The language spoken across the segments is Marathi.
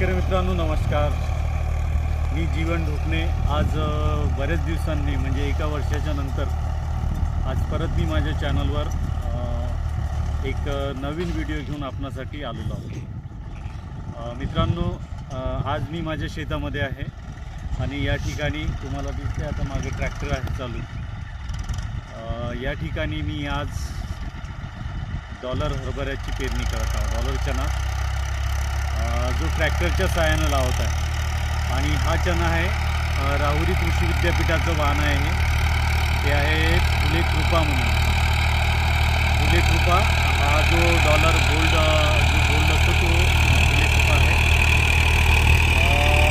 शेतकरी मित्रांनो नमस्कार. मी जीवन ढोकणे. आज बऱ्याच दिवसांनी म्हणजे एका वर्षाच्या नंतर आज परत मी माझ्या चॅनलवर एक नवीन व्हिडिओ घेऊन आपणासाठी आलेलो आहोत. मित्रांनो आज मी माझ्या शेतामध्ये आहे आणि या ठिकाणी तुम्हाला दिसते आता मागे ट्रॅक्टर आहे चालू. या ठिकाणी मी आज डॉलर हरभऱ्याची पेरणी करत आहोत. डॉलर चना. जो ट्रॅक्टरच्या सहाय्यानं लावत आहे. आणि हा चना आहे राहुरी कृषी विद्यापीठाचं वाहन आहे हे. ते आहे फुले कृपा म्हणून. फुले कृपा हा जो डॉलर गोल्ड जो गोल्ड असतो तो फुले कृपा आहे.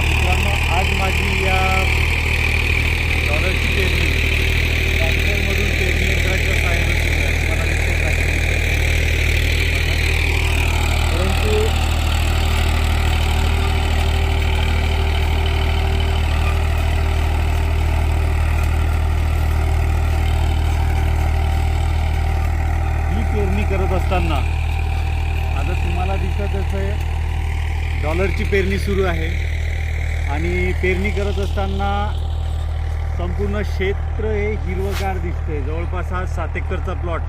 मित्रांनो आज माझी या डॉलरची पेरणी ट्रॅक्टरमधून पेरणी यंत्राच्या सहाय्यानं सुरू आहे तुम्हाला दिसते ट्रॅक्टर परंतु ही पेरणी करत असताना आता तुम्हाला दिसतच आहे डॉलरची पेरणी सुरू आहे. आणि पेरणी करत असताना संपूर्ण क्षेत्र हे हिरवगार दिसते जवळपास हा सात एकरचा प्लॉट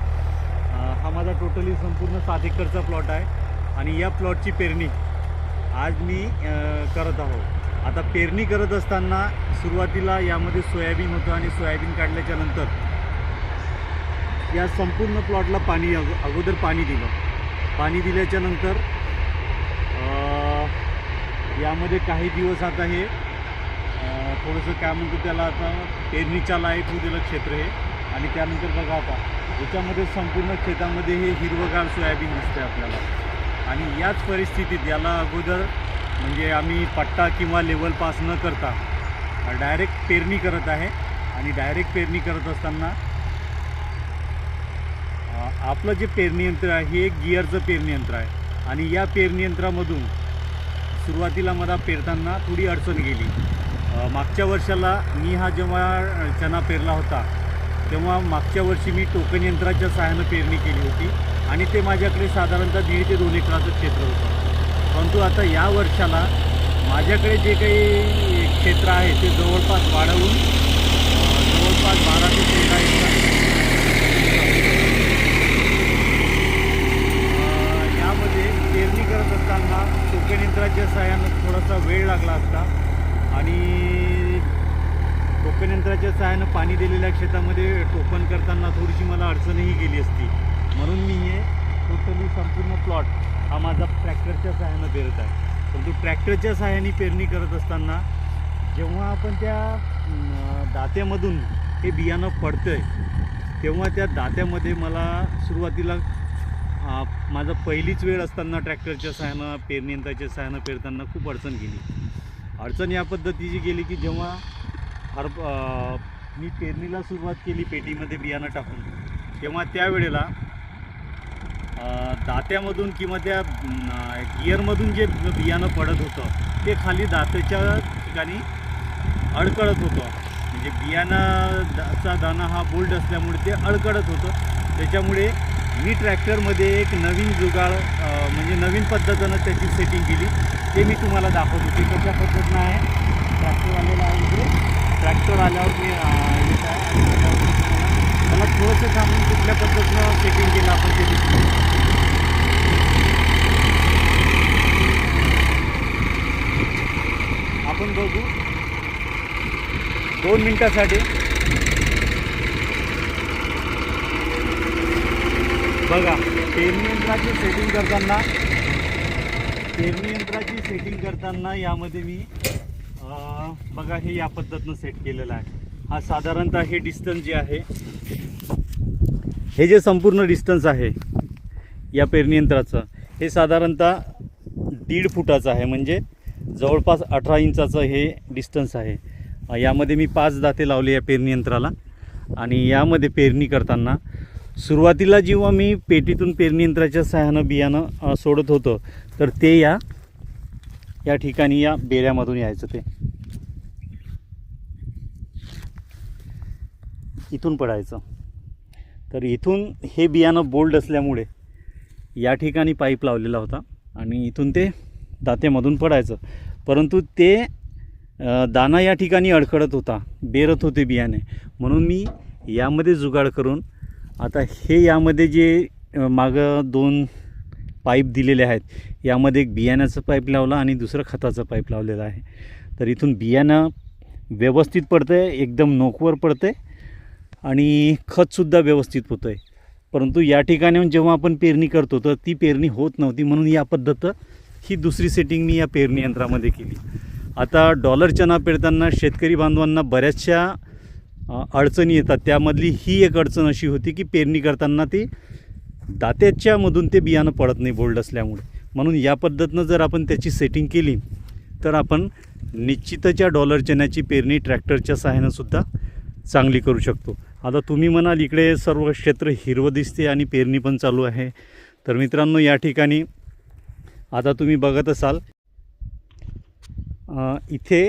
हा माझा टोटली संपूर्ण सात एकरचा प्लॉट आहे. आणि या प्लॉटची पेरणी आज मी करत आहोत. आता पेरणी करत असताना सुरुवातीला यामध्ये सोयाबीन होतं आणि सोयाबीन काढल्याच्या नंतर या संपूर्ण प्लॉटला पाणी अगोदर पाणी दिलं. पाणी दिल्याच्या नंतर यामध्ये काही दिवस आता हे थोडंसं काय म्हणतो त्याला आता पेरणीच्या लायक दिलं क्षेत्र हे आणि त्यानंतर बघा आता याच्यामध्ये संपूर्ण शेतामध्ये हे हिरवगार सोयाबीन दिसतंय आपल्याला. आणि याच परिस्थितीत याला अगोदर म्हणजे आम्ही पट्टा किंवा लेवल पास न करता डायरेक्ट पेरणी करत आहे. आणि डायरेक्ट पेरणी करत असताना आपलं जे पेरणी यंत्र आहे हे एक गिअरचं पेरणी यंत्र आहे. आणि या पेरणी यंत्रामधून सुरुवातीला मला पेरताना थोडी अडचण गेली. मागच्या वर्षाला मी हा जेव्हा चना पेरला होता तेव्हा मागच्या वर्षी मी टोकन यंत्राच्या सहाय्यानं पेरणी केली होती आणि ते माझ्याकडे साधारणतः दीड ते दोन एकराचं क्षेत्र होतं. परंतु आता या वर्षाला माझ्याकडे जे काही क्षेत्र आहे ते जवळपास वाढवून जवळपास बारा ते तेरा एकर अ, यामध्ये पेरणी करत असताना टोकेनयंत्राच्या सहाय्यानं थोडासा वेळ लागला असता. आणि टोकेनयंत्राच्या सहाय्यानं पाणी दिलेल्या शेतामध्ये टोपण करताना थोडीशी मला अडचणही गेली असती. म्हणून मी हे टोटली संपूर्ण प्लॉट हा माझा ट्रॅक्टरच्या सहाय्यानं पेरत आहे. परंतु ट्रॅक्टरच्या सहाय्याने पेरणी करत असताना जेव्हा आपण त्या दात्यामधून हे बियाणं पडतं आहे तेव्हा त्या दात्यामध्ये मला सुरुवातीला माझा पहिलीच वेळ असताना ट्रॅक्टरच्या सहाय्यानं पेरणी सहाय्यानं पेरताना खूप अडचण गेली. अडचण या पद्धतीची गेली की जेव्हा हर मी पेरणीला सुरुवात केली पेटीमध्ये बियाणं टाकून तेव्हा त्यावेळेला दात्यामधून किंवा त्या गिअरमधून जे बियाणं पडत होतं ते खाली दात्याच्या ठिकाणी अडकळत होतं. म्हणजे बियाणाचा दाणा हा बोल्ड असल्यामुळे ते अडकळत होतं. त्याच्यामुळे मी ट्रॅक्टरमध्ये एक नवीन जुगाड म्हणजे नवीन पद्धतीनं त्याची सेटिंग केली. ते मी तुम्हाला दाखवतो. ते कशा पद्धतीनं आहे? ट्रॅक्टर आलेला आहे इकडे. ट्रॅक्टर आल्यावर मी येत आहे मला थोडंसं सांगून कुठल्या पद्धतीनं सेटिंग केलं आपण ते आपण बघू. दोन मिनटासाठी. बघा पेरणी यंत्राची सेटिंग करताना पेरणी यंत्राची सेटिंग करताना यामध्ये मी बघा हे या पद्धतीनं सेट केलेलं आहे. हा साधारणतः हे डिस्टन्स जे आहे हे जे संपूर्ण डिस्टन्स आहे या पेरणी यंत्राचं हे साधारणतः दीड फुटाचं आहे. म्हणजे जवळपास अठरा इंचाचं हे डिस्टन्स आहे. यामध्ये मी पाच दाते लावले या पेरणी यंत्राला. आणि यामध्ये पेरणी करताना सुरुवातीला जेव्हा मी पेटीतून पेरणी यंत्राच्या सहाय्यानं बियाणं सोडत होतं तर ते या या ठिकाणी या बेऱ्यामधून यायचं ते. इथून पडायचं. तर इथून हे बियाणं बोल्ड असल्यामुळे या ठिकाणी पाईप लावलेला होता आणि इथून ते दात्यामधून पडायचं. परंतु ते दाना या ठिकाणी अडखळत होता बेरत होते बियाणे. म्हणून मी यामध्ये जुगाड करून आता हे यामध्ये जे मागं दोन पाईप दिलेले आहेत यामध्ये एक बियाण्याचं पाईप लावला आणि दुसरं खताचं पाईप लावलेलं आहे. तर इथून बियाणं व्यवस्थित पडतं आहे एकदम नोकवर पडतं आहे आणि खतसुद्धा व्यवस्थित होतं आहे परंतु या ठिकाणी जेव्हा आपण पेरणी करतो तर ती पेरणी होत नव्हती म्हणून या पद्धत ही दुसरी सेटिंग मी या पेरणी यंत्रामध्ये केली. आता डॉलर चना पेरताना शेतकरी बांधवांना बऱ्याचशा अडचणी येतात. त्यामधली ही एक अडचण अशी होती की पेरणी करताना ती दात्याच्यामधून ते बियाणं पडत नाही बोल्ड असल्यामुळे. म्हणून या पद्धतीनं जर आपण त्याची सेटिंग केली तर आपण निश्चितच्या डॉलर चण्याची पेरणी ट्रॅक्टरच्या सहाय्यानं सुद्धा चांगली करू शकतो. आता तुम्ही म्हणाल इकडे सर्व क्षेत्र हिरवं दिसते आणि पेरणी पण चालू आहे. तर मित्रांनो या ठिकाणी आता तुम्ही बघत असाल इथे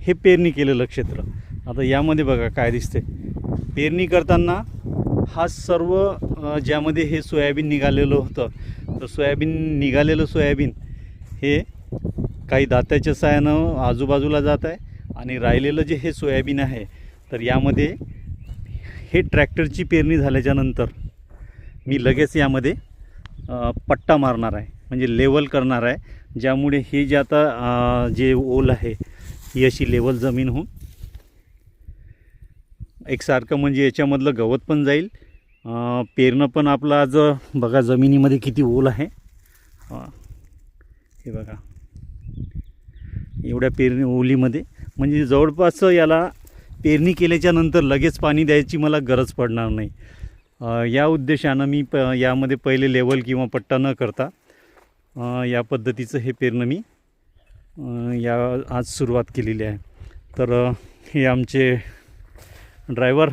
हे पेरणी केलेलं क्षेत्र. आता यामध्ये बघा काय दिसते पेरणी करताना हा सर्व ज्यामध्ये हे सोयाबीन निघालेलं होतं तर सोयाबीन निघालेलं सोयाबीन हे काही दात्याच्या साहाय्यानं आजूबाजूला जात आहे आणि राहिलेलं जे हे सोयाबीन आहे तर यामध्ये हे ट्रॅक्टरची पेरणी झाल्याच्यानंतर मी लगेच यामध्ये पट्टा मारणार आहे. म्हणजे लेवल करणार आहे. ज्यामुळे हे जे आता जे ओल आहे ही अशी लेवल जमीन होऊन एकसारखं म्हणजे याच्यामधलं गवत पण जाईल. पेरणं पण आपलं आज बघा जमिनीमध्ये किती ओल आहे. हे बघा. एवढ्या पेरणी ओलीमध्ये. म्हणजे जवळपास याला पेरणी केल्याच्यानंतर लगेच पाणी द्यायची मला गरज पडणार नाही. या उद्देशानं मी प यामध्ये पहिले लेवल किंवा पट्टा न करता या पद्धतीचं हे पेरणं मी या आज सुरुवात केलेली आहे. तर हे आमचे ड्रायव्हर.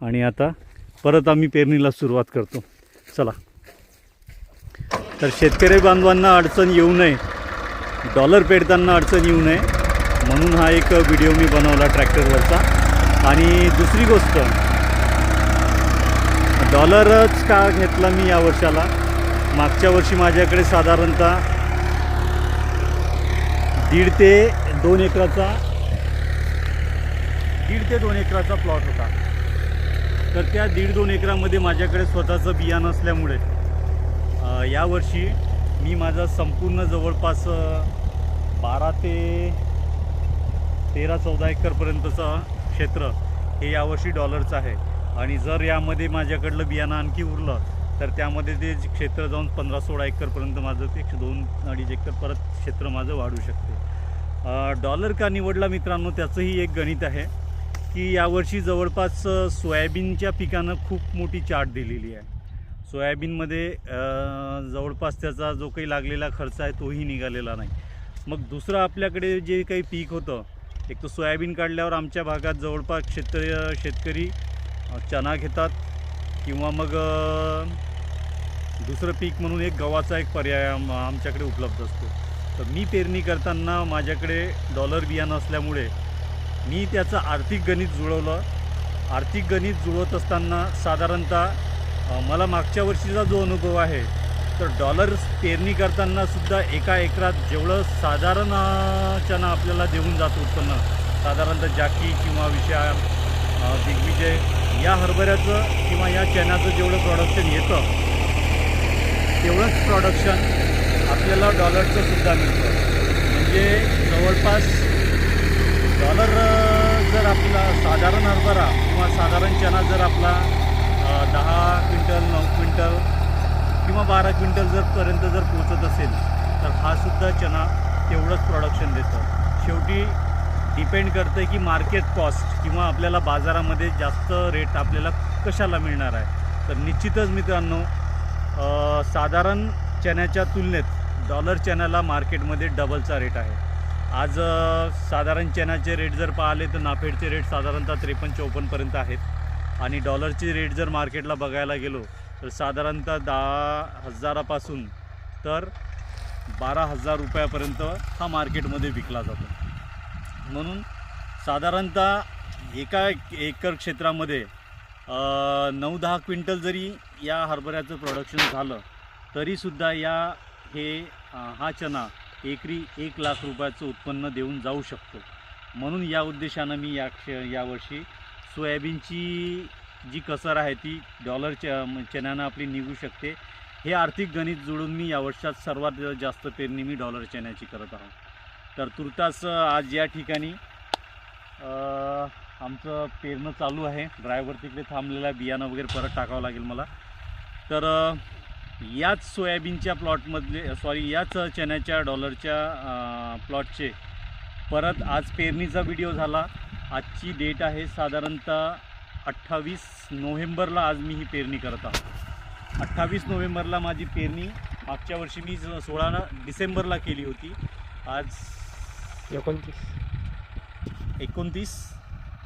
आणि आता परत आम्ही पेरणीला सुरुवात करतो. चला. तर शेतकरी बांधवांना अडचण येऊ नये. डॉलर पेडताना अडचण येऊ नये. म्हणून हा एक व्हिडिओ मी बनवला ट्रॅक्टरवरचा. आणि दुसरी गोष्ट डॉलरच का घेतला मी या वर्षाला? मागच्या वर्षी माझ्याकडे साधारणतः दीड ते दोन एकराचा दीड ते दोन एकराचा प्लॉट होता. तर त्या दीड दोन एकरामध्ये माझ्याकडे स्वतःचं बियाणं असल्यामुळे यावर्षी मी माझा संपूर्ण जवळपास बारा ते तेरा चौदा एकरपर्यंतचं क्षेत्र हे यावर्षी डॉलरचं आहे. आणि जर यामध्ये माझ्याकडलं बियाणं आणखी उरलं तर त्यामध्ये ते क्षेत्र जाऊन पंधरा सोळा एकरपर्यंत माझं ते दोन अडीच एकर परत क्षेत्र माझं वाढू शकते. डॉलर का निवडला मित्रांनो त्याचंही एक गणित आहे. की यावर्षी जवळपास सोयाबीनच्या पिकानं खूप मोठी चाट दिलेली आहे. सोयाबीनमध्ये जवळपास त्याचा जो काही लागलेला खर्च आहे तोही निघालेला नाही. मग दुसरं आपल्याकडे जे काही पीक होतं एक तर सोयाबीन काढल्यावर आमच्या भागात जवळपास क्षेत्र शेतकरी चना घेतात किंवा मग दुसरं पीक म्हणून एक गव्हाचा एक पर्याय आमच्याकडे उपलब्ध असतो. तर मी पेरणी करताना माझ्याकडे डॉलर बियाणं असल्यामुळे मी त्याचं आर्थिक गणित जुळवलं. आर्थिक गणित जुळवत असताना साधारणतः मला मागच्या वर्षीचा जो अनुभव आहे तर डॉलर्स पेरणी करतानासुद्धा एका एकरात जेवढं साधारण आपल्याला देऊन जातं उत्पन्न साधारणतः जाकी किंवा विषया दिग्विजय या हरभऱ्याचं किंवा या चण्याचं जेवढं प्रॉडक्शन येतं तेवढंच प्रॉडक्शन आपल्याला डॉलरचं सुद्धा मिळतं. म्हणजे जवळपास डॉलर जर आपला साधारण हरभरा किंवा साधारण चना जर आपला दहा क्विंटल नऊ क्विंटल किंवा बारा क्विंटल जरपर्यंत जर पोचत असेल तर हा सुद्धा चना तेवढंच प्रोडक्शन देतं. शेवटी डिपेंड करतं की मार्केट कॉस्ट किंवा आपल्याला बाजारामध्ये जास्त रेट आपल्याला कशाला मिळणार आहे. तर निश्चितच मित्रांनो साधारण चण्याच्या तुलनेत डॉलर चण्याला मार्केटमध्ये डबलचा रेट आहे. आज साधारण चण्याचे रेट जर पाहिले तर नाफेडचे रेट साधारणतः त्रेपन्न चौपन्नपर्यंत आहेत. आणि डॉलरची रेट जर मार्केटला बघायला गेलो तर साधारणतः दहा हजारापासून तर बारा हजार रुपयापर्यंत हा मार्केटमध्ये विकला जातो. म्हणून साधारणतः एका एकर क्षेत्रामध्ये नऊ दहा क्विंटल जरी या हरभऱ्याचं प्रोडक्शन झालं तरीसुद्धा या हे हा चना एकरी एक लाख रुपयाचं उत्पन्न देऊन जाऊ शकतो. म्हणून या उद्देशानं मी या क्ष यावर्षी सोयाबीनची जी कसर आहे ती डॉलरच्या चण्यानं आपली निघू शकते. हे आर्थिक गणित जुळून मी या वर्षात सर्वात जास्त पेरणी मी डॉलर चण्याची करत आहोत. तर तुर्तास आज या ठिकाणी आमचं पेरणं चालू आहे. ड्रायव्हर तिकडे थांबलेलं आहे. बियाणं वगैरे परत टाकावं लागेल मला. तर याच सोयाबीनच्या प्लॉटमधले सॉरी याच चण्याच्या डॉलरच्या प्लॉटचे परत आज पेरणीचा व्हिडिओ झाला. आजची डेट आहे साधारणतः अठ्ठावीस नोव्हेंबरला आज मी ही पेरणी करत आहोत अठ्ठावीस नोव्हेंबरला माझी पेरणी मागच्या वर्षी मी सोळा न- डिसेंबरला केली होती. आज एकोणतीस. एकोणतीस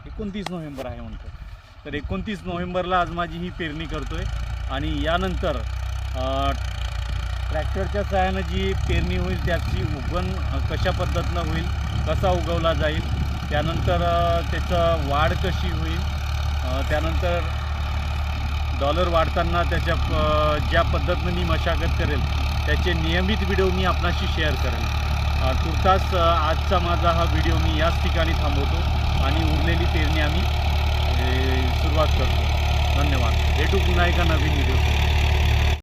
एकोणतीस नोव्हेंबर आहे म्हणतो. तर एकोणतीस नोव्हेंबरला आज माझी ही पेरणी करतोय आणि यानंतर ट्रॅक्टरच्या सहाय्यानं जी पेरणी होईल त्याची उगवण कशा पद्धतीनं होईल कसा उगवला जाईल त्यानंतर त्याचं वाढ कशी होईल त्यानंतर डॉलर वाढताना त्याच्या ज्या पद्धतीनं मी मशागत करेल त्याचे नियमित व्हिडिओ मी आपणाशी शेअर करेल. तुर्तास आजचा माझा हा व्हिडिओ मी याच ठिकाणी थांबवतो आणि उरलेली पेरणी आम्ही सुरुवात करतो. धन्यवाद. भेटू पुन्हा एका नवीन व्हिडिओ